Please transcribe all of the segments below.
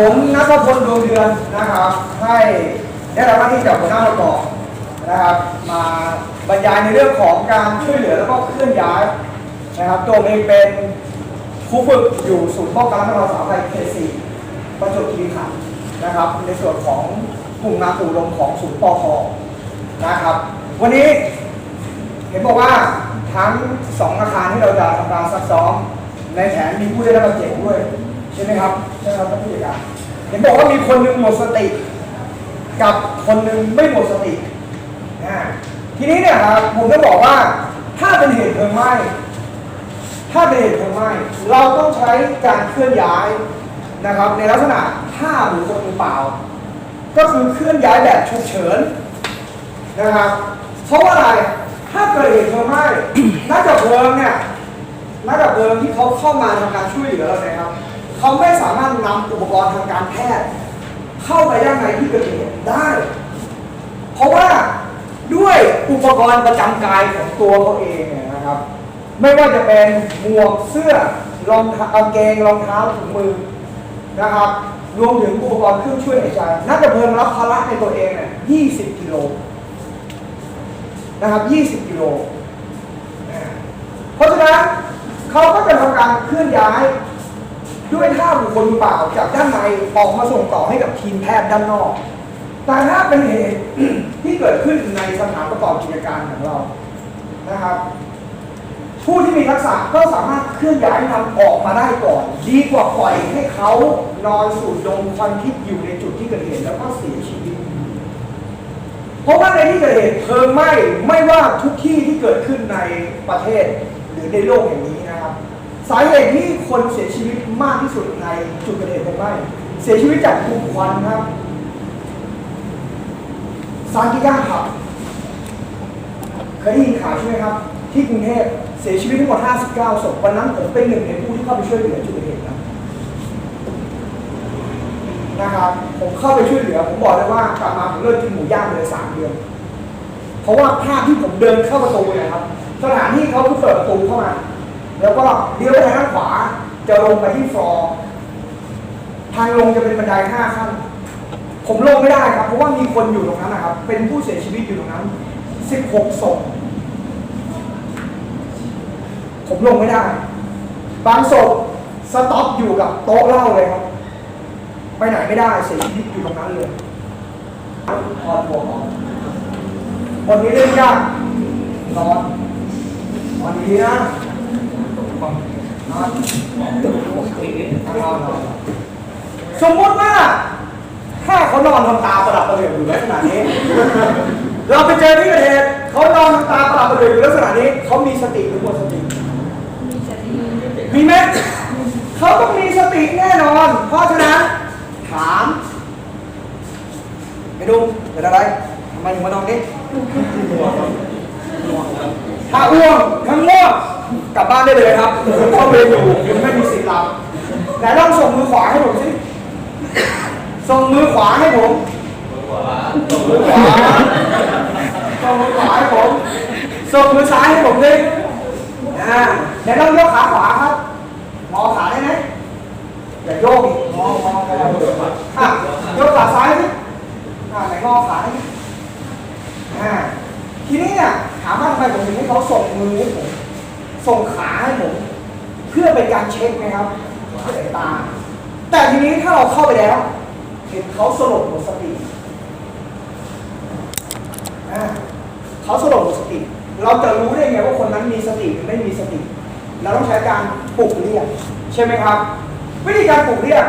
ผมนัทพลดวงเดือนนะครับ ให้ได้รับหน้าที่จากหัวหน้าประกอบนะครับ มาบรรยายในเรื่องของการช่วยเหลือแล้วก็เคลื่อนย้ายนะครับตัวเองเป็นครูฝึกอยู่ศูนย์ป้องกันและบรรเทาสาธารณภัยเขตสี่ประจวบคีรีขันธ์นะครับ ในส่วนของกลุ่มงานปู่ลมของศูนย์ปอคนะครับ วันนี้เห็นบอกว่าทั้งสองอาคารที่เราจะทำการซักซ้อมในแผนมีผู้ได้รับบาดเจ็บด้วย ช่ไหมครับใช่ครับท่านผู้จัดการเห็นบอกว่ามีคนหนึ่งหมดสติ กับคนหนึ่งไม่หมดสติอ่าทีนี้เนี่ยครับผมจะบอกว่าถ้าเป็นเหตุเพลิงไหม้ถ้าเป็นเหตุเพลิงไหม้เราต้องใช้การเคลื่อนย้ายนะครับ ในลักษณะท่าหรือคนมือเปล่า ก็คือเคลื่อนย้ายแบบฉุกเฉินนะครับเพราะว่าอะไรถ้าเกิดเหตุเพลิงไหม้นักดับเพลิงเนี่ยนักดับเพลิงที่เขาเข้ามาทำการช่วยเหลือเราเนี่ยครับ เขาไม่สามารถนำอุปกรณ์ทางการแพทย์ เข้าไปด้านในที่เกิดเหตุได้ เพราะว่าด้วยอุปกรณ์ประจำกายของตัวเขาเองเนี่ยนะครับ ไม่ว่าจะเป็นหมวกเสื้อรองเท้ากางเกงรองเท้าถุงมือนะครับ รวมถึงอุปกรณ์เครื่องช่วยหายใจนักดับเพลิงรับภาระในตัวเองเนี่ย20 กิโลนะครับ 20 กิโล เพราะฉะนั้นเขาก็จะทำการเคลื่อนย้าย ด้วยท่าบุคคลเปล่าจากด้านในออกมาส่งต่อให้กับทีมแพทย์ด้านนอก แต่ถ้าเป็นเหตุที่เกิดขึ้นในสถานประกอบกิจการของเรานะครับ ผู้ที่มีทักษะก็สามารถเคลื่อนย้ายนำออกมาได้ก่อน ดีกว่าปล่อยให้เขานอนสูดดมควันพิษอยู่ในจุดที่เกิดเหตุแล้วก็เสียชีวิตเพราะว่าในที่เกิดเหตุเพลิงไหม้ไม่ว่าทุกที่ที่เกิดขึ้นในประเทศหรือในโลกแห่งนี้นะ สาเหตุที่คนเสียชีวิตมากที่สุดในจุดเกิดเหตุเพลิงไหม้เสียชีวิตจากกลุ่มควันครับซานกิย่าครับ เคยได้ยินข่าวใช่ไหมครับ ที่กรุงเทพเสียชีวิตทั้งหมด 59 ศพ วันนั้นผมเป็นหนึ่งในผู้ที่เข้าไปช่วยเหลือจุดเกิดเหตุนะนะครับ ผมเข้าไปช่วยเหลือ ผมบอกเลยว่ากลับมาผมเลิกกินหมูย่างเลยสามเดือน เพราะว่าภาพที่ผมเดินเข้าประตูเนี่ยครับ สถานที่เขาเปิดประตูเข้ามา แล้วก็เลี้ยวไปทางขวา จะลงไปที่ฟลอร์ทางลงจะเป็นบันไดห้าขั้น ผมลงไม่ได้ครับ เพราะว่ามีคนอยู่ตรงนั้นนะครับ เป็นผู้เสียชีวิตอยู่ตรงนั้นสิบหกศพผมลงไม่ได้ บางศพสต็อปอยู่กับโต๊ะเหล้าเลยครับ ไปไหนไม่ได้เสียชีวิตอยู่ตรงนั้นเลยถอดหัวออกคนนี้เล่นยากนอนนอนดีนะ สมมติว่าถ้าเขานอนทำตาประดับประเดิดอยู่ลักษณะนี้ เราไปเจอที่เกิดเหตุเขานอนทำตาประดับประเดิดอยู่ลักษณะนี้เขามีสติหรือหมดสติมีไหมเขาต้องมีสติแน่นอน เพราะฉะนั้นถามไปดูเป็นอะไรทำไมถึงมานอนนี่ ถ้าอ้วงทั้งง่วงกลับบ้านได้เลยครับเข้าเวรอยู่คุณไม่มีสิทธิ์หลับไหนลองส่งมือขวาให้ผมสิส่งมือขวาให้ผมส่งมือขวาส่งมือขวาให้ผมส่งมือซ้ายให้ผมดิอ่าไหนลองยกขาขวาครับงองขาได้ไหมอย่าโยกอีกงองอไปแล้วอะโยกขาซ้ายสิอะไหนงอขาให้อ่าทีนี้เนี่ย ถามว่าทำไมผมถึงให้เขาส่งมือให้ผมส่งขาให้ผมเพื่อเป็นการเช็คนะครับสายตา แต่ทีนี้ถ้าเราเข้าไปแล้ว เห็นเขาสลบหมดสติเขาสลบหมดสติ เราจะรู้ได้ไงว่าคนนั้นมีสติหรือไม่มีสติ เราต้องใช้การปลุกเรียกใช่ไหมครับ วิธีการปลุกเรียก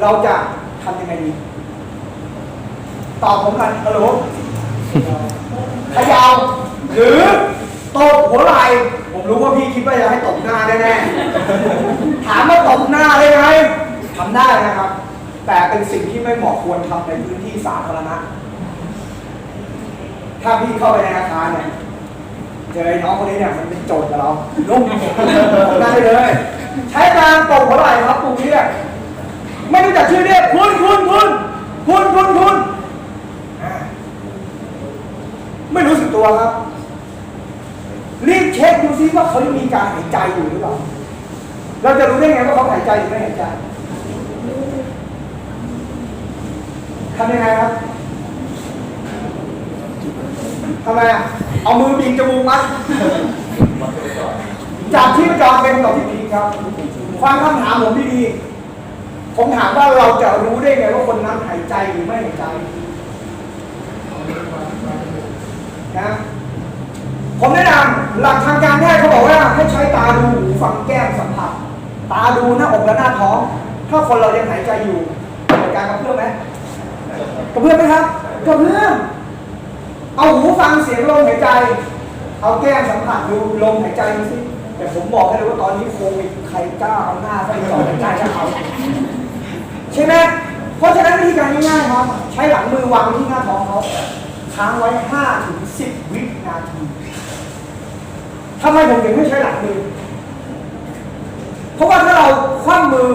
เราจะทำยังไงดี ตอบผมกันฮัลโหล เขยาวหรือตบหัวไหล่ผมรู้ว่าพี่คิดว่าจะให้ตบหน้าแน่ๆถามว่าตบหน้าได้ไหมทำได้นะครับ แต่เป็นสิ่งที่ไม่เหมาะควรทำในพื้นที่สาธารณะ ถ้าพี่เข้าไปในอาคารเนี่ยเจอไอ้น้องคนนี้เนี่ยมันเป็นโจรกับเราลุ่มได้เลย ใช้การตบหัวไหล่ครับปลุกเรียกไม่รู้จักชื่อเรียกคุณคุณคุณคุณคุณคุณอ่า ไม่รู้สึกตัวครับ รีบเช็คดูซิว่าเขายังมีการหายใจอยู่หรือเปล่า เราจะรู้ได้ไงว่าเขาหายใจหรือไม่หายใจทำยังไงครับทำไมอะ เอามือบีบจมูกมัดจับที่ประจรเป็นต่อที่ผิดครับฟังคำถามผมดีๆผมถามว่าเราจะรู้ได้ไงว่าคนนั้นหายใจหรือไม่หายใจ นะผมแนะนำหลักทางการแพทย์เขาบอกว่าให้ใช้ตาดูหูฟังแก้มสัมผัส ตาดูหน้าอกและหน้าท้อง ถ้าคนเรายังหายใจอยู่เกิดการกระเพื่อมไหมกระเพื่อมไหมครับกระเพื่อมเอาหูฟังเสียงลมหายใจ เอาแก้มสัมผัสดูลมหายใจดูสิแต่ผมบอกให้เลยว่าตอนนี้โควิดใครกล้าเอาหน้าใส่ต่อหายใจจะเอาใช่ไหมเพราะฉะนั้นวิธีการง่ายๆครับ ใช้หลังมือวางที่หน้าท้องเขา ค้างไว้5ถึง10 วินาทีทำไมผมถึงไม่ใช้หลังมือ เพราะว่าถ้าเราคว่ำมือ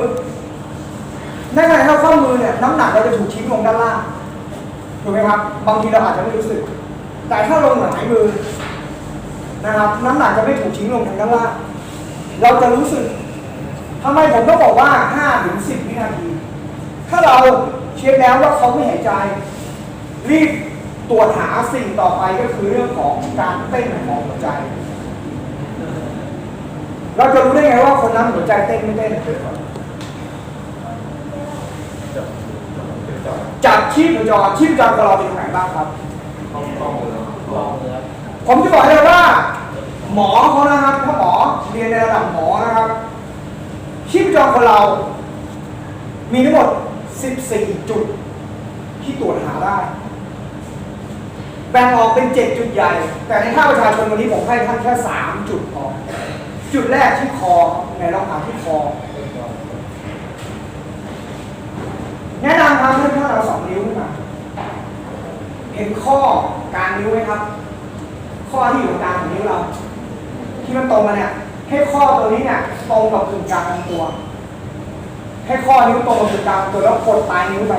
ในขณะที่เราคว่ำมือเนี่ยน้ำหนักเราจะถูกทิ้งลงด้านล่างถูกไหมครับบางทีเราอาจจะไม่รู้สึก แต่ถ้าลงหงายมือนะครับน้ำหนักจะไม่ถูกทิ้งลงทางด้านล่างเราจะรู้สึกทำไมผมต้องบอกว่า5ถึง10วินาที ถ้าเราเช็คแล้วว่าเขาไม่หายใจ รีบ ตรวจหาสิ่งต่อไปก็คือเรื่องของการเต้นของหัวใจ เราจะรู้ได้ไงว่าคนนั้นหัวใจเต้นไม่เต้นจากชีพจรชีพจรของเราเป็นยังไงบ้างครับ ผมจะบอกเลยว่า หมอเขานะครับถ้าหมอเรียนในระดับหมอนะครับ ชีพจรของเรา มีทั้งหมด 14 จุดที่ตรวจหาได้ แบ่งออกเป็น 7 จุดใหญ่ แต่ในภาคประชาชนวันนี้ผมให้ท่านแค่ 3 จุดพอจุดแรกที่คอไหนลองหาที่คอ แนะนำครับให้ท่านเอาสองนิ้วขึ้นมาเห็นข้อกลางนิ้วไหมครับ ข้อที่อยู่กลางของนิ้วเรา ที่มันตรงมาเนี่ย ให้ข้อตัวนี้เนี่ยตรงกับกึ่งกลางของตัว ให้ข้อนิ้วตรงกับกึ่งกลางตัวแล้วกดปลายนิ้วไป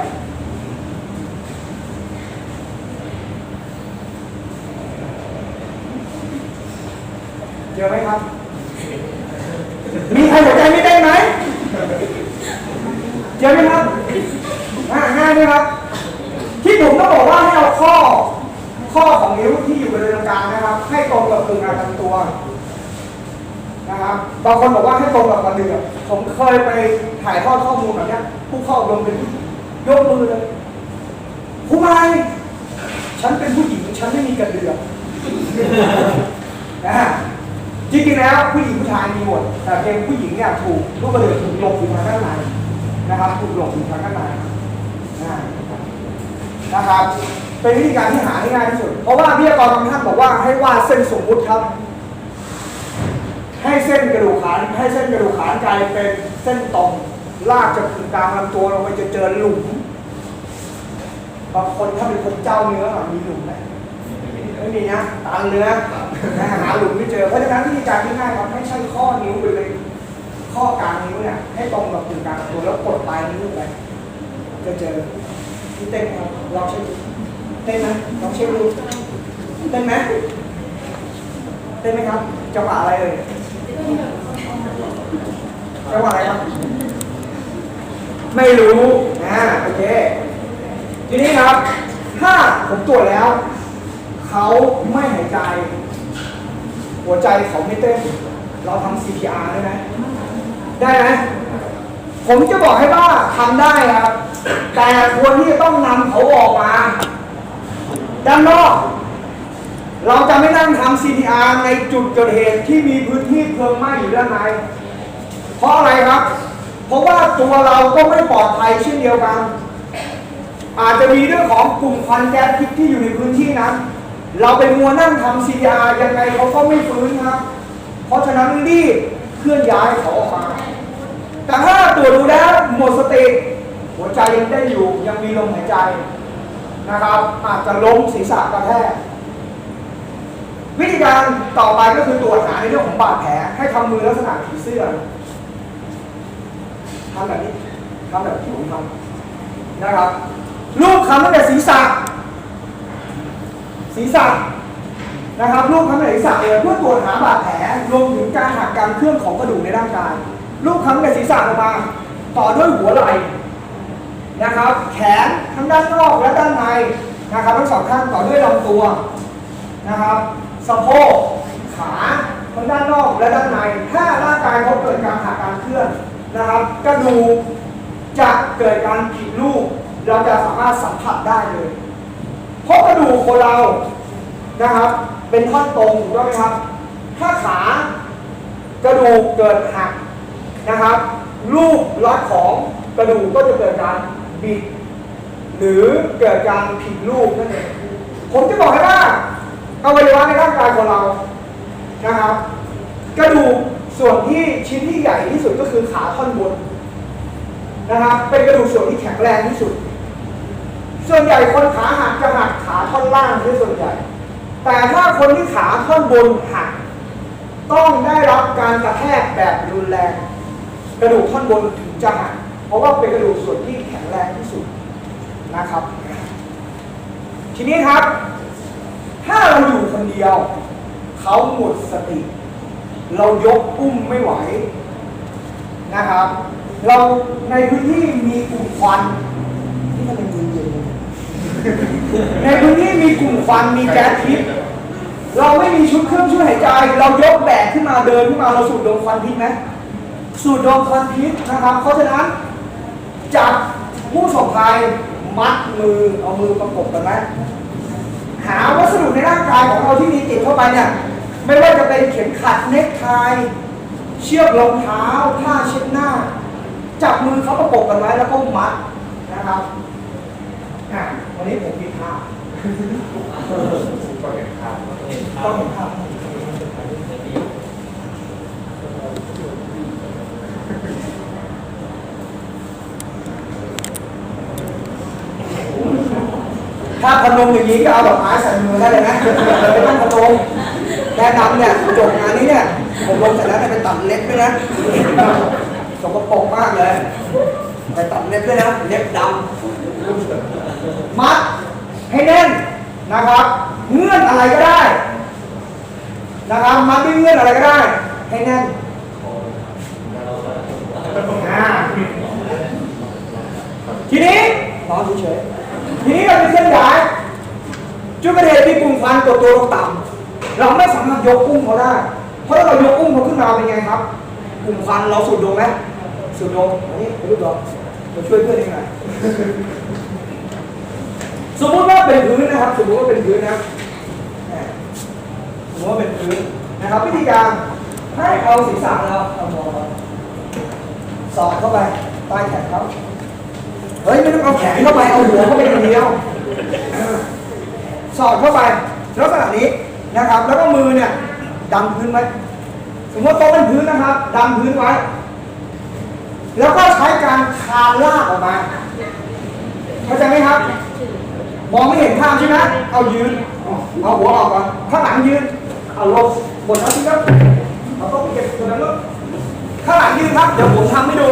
เจอไหมครับ มีใครหัวใจไม่เต้นไหมเจอไหมครับอ่าง่ายไหมครับ ที่ผมต้องบอกว่าให้เอาข้อ ข้อของนิ้วที่อยู่บริเวณกลางนะครับ ให้ตรงกับกึ่งกลางลำตัวนะครับบางคนบอกว่าให้ตรงกับกระเดือกผมเคยไปถ่ายทอดข้อมูลแบบนี้ผู้เข้าอบรมเป็นผู้ยกมือเลยผู้ชายฉันเป็นผู้หญิง ฉันไม่มีกระเดือกนะฮะ จริงๆแล้วผู้หญิงผู้ชายมีหมดแต่เพียงผู้หญิงเนี่ยถูกลูกกระเดือกถูกหลบอยู่ทางด้านในนะครับถูกหลบอยู่ทางด้านในนะครับ เป็นวิธีการที่หาได้ง่ายที่สุด เพราะว่าวิทยากรบางท่านบอกว่าให้วาดเส้นสมมุติครับ ให้เส้นกระดูกขาให้เส้นกระดูกขากลายเป็นเส้นตรงลากจากกลางลำตัวลงไปจะเจอหลุมบางคนถ้าเป็นคนเจ้าเนื้อมีหลุมไหม ไม่มีนะตันเลยนะนะหาหลุมไม่เจอ เพราะฉะนั้นวิธีการที่ง่ายครับให้ใช้ข้อนิ้วไปเลยข้อกลางนิ้วเนี่ยให้ตรงกับกึ่งกลางตัวแล้วกดปลายนิ้วไปจะเจอที่เต้นครับลองเช็คดูเต้นไหมลองเช็คดูเต้นไหมเต้นไหมครับจังหวะอะไรเลยจังหวะอะไรครับ ไม่รู้อ่าโอเคทีนี้ครับถ้าผมตรวจแล้ว เขาไม่หายใจ หัวใจเขาไม่เต้น เราทำ CPR ได้ไหมได้ไหมผมจะบอกให้ว่าทำได้ครับ แต่ควรที่จะต้องนำเขาออกมา ด้านนอก เราจะไม่นั่งทำ CPR ในจุดเกิดเหตุที่มีพื้นที่เพลิงไหม้อยู่ด้านใน เพราะอะไรครับ เพราะว่าตัวเราก็ไม่ปลอดภัยเช่นเดียวกันอาจจะมีเรื่องของกลุ่มควันแก๊สพิษที่อยู่ในพื้นที่นั้น เราไปมัวนั่งทำ CPR ยังไงเขาก็ไม่ฟื้นครับ เพราะฉะนั้นรีบเคลื่อนย้ายเขาออกมา แต่ถ้าตรวจดูแล้วหมดสติ หัวใจยังได้อยู่ยังมีลมหายใจนะครับ อาจจะล้มศีรษะกระแทกวิธีการต่อไปก็คือตรวจหาในเรื่องของบาดแผลให้ทำมือลักษณะผีเสื้อทำแบบนี้ทำแบบที่ผมทำนะครับลูกคำตั้งแต่ศีรษะ ศีรษะนะครับลูกคำตั้งแต่ศีรษะเลยเพื่อตรวจหาบาดแผลรวมถึงการหักการเคลื่อนของกระดูกในร่างกายลูกคำตั้งแต่ศีรษะลงมา ต่อด้วยหัวไหล่นะครับ แขนทั้งด้านนอกและด้านในนะครับทั้งสองข้างต่อด้วยลำตัวนะครับสะโพกขาทั้งด้านนอกและด้านใน ถ้าร่างกายเขาเกิดการขาดการเคลื่อนนะครับกระดูกจะเกิดการผิดรูปเราจะสามารถสัมผัสได้เลย เพราะกระดูกคนเรานะครับ เป็นท่อนตรงถูกต้องไหมครับ ถ้าขากระดูกเกิดหักนะครับรูปลักษณ์ของกระดูกก็จะเกิดการบิด หรือเกิดการผิดรูปนั่นเองผมจะบอกให้ว่าอวัยวะในร่างกายของเรานะครับ กระดูกส่วนที่ชิ้นที่ใหญ่ที่สุดก็คือขาท่อนบนนะครับเป็นกระดูกส่วนที่แข็งแรงที่สุด ส่วนใหญ่คนขาหักจะหักขาท่อนล่างที่ส่วนใหญ่ แต่ถ้าคนที่ขาท่อนบนหัก ต้องได้รับการกระแทกแบบรุนแรง กระดูกท่อนบนถึงจะหัก เพราะว่าเป็นกระดูกส่วนที่แข็งแรงที่สุดนะครับ ทีนี้ครับ ถ้าเราอยู่คนเดียว เขาหมดสติ เรายกอุ้มไม่ไหวนะครับ เราในพื้นที่มีกลุ่มควันที่มันเป็นเย็นๆ ในพื้นที่มีกลุ่มควันมีแก๊สพิษ เราไม่มีชุดเครื่องช่วยหายใจ เรายกแบกขึ้นมาเดินขึ้นมาเราสูดดมควันพิษไหมสูดดมควันพิษนะครับ เพราะฉะนั้นจับผู้สบภัยมัดมือเอามือประกบกันไหมหาวัสดุในร่างกายของเราที่มีติดเข้าไปเนี่ยไม่ว่าจะเป็นเข็มขัดเน็คไทเชือกรองเท้าผ้าเช็ดหน้า จับมือเขาประกบกันไว้แล้วก็มัดนะครับ วันนี้ผมมีภาพก็เห็นภาพต้องเห็นภาพถ้าพนมอย่างนี้ก็เอาดอกไม้ใส่มือได้เลยนะไม่ต้องพนมแนะนำเนี่ยจบงานนี้เนี่ยผมลงเสร็จแล้วเนี่ยไปตัดเล็บด้วยนะสกปรกมากเลย ไปตัดเล็บด้วยนะเล็บดำ มัดให้แน่นนะครับ เงื่อนอะไรก็ได้นะครับ มัดด้วยเงื่อนอะไรก็ได้ ให้แน่นทีนี้นอนเฉยทีนี้เราจะเคลื่อนย้ายจุดกระเทศมีกลุ่มควันตัวตัวลงต่ำเราไม่สามารถยกอุ้มเขาได้ เพราะถ้าเรายกอุ้มเขาขึ้นมาเป็นไงครับ กลุ่มควันเราสูดดมไหมสูดดมอันนี้ไปดูดมมาช่วยเพื่อนยังไง สมมติว่าเป็นพื้นนะครับ สมมติว่าเป็นพื้นนะอ่าสมมติว่าเป็นพื้นนะครับวิธีการให้เอาศีรษะเราเอามองเราสอดเข้าไปใต้แขนเขาเฮ้ยไม่ต้องเอาแขนเข้าไปเอาหัวเข้าไปอย่างเดียวอ่าสอดเข้าไปลักษณะนี้นะครับ แล้วก็มือเนี่ยดันพื้นไว้สมมติโต๊ะเป็นพื้นนะครับดันพื้นไว้ แล้วก็ใช้การคานลากออกมาเข้าใจไหมครับ มองไม่เห็นภามใช่ไหมเอายืนเอาหัวออกก่อนข้างหลังยืนเอาลงบนนั้นสิครับเอาต้องไปเก็บตัวนั้นลงข้างหลังยืนครับ เดี๋ยวผมทำให้ดู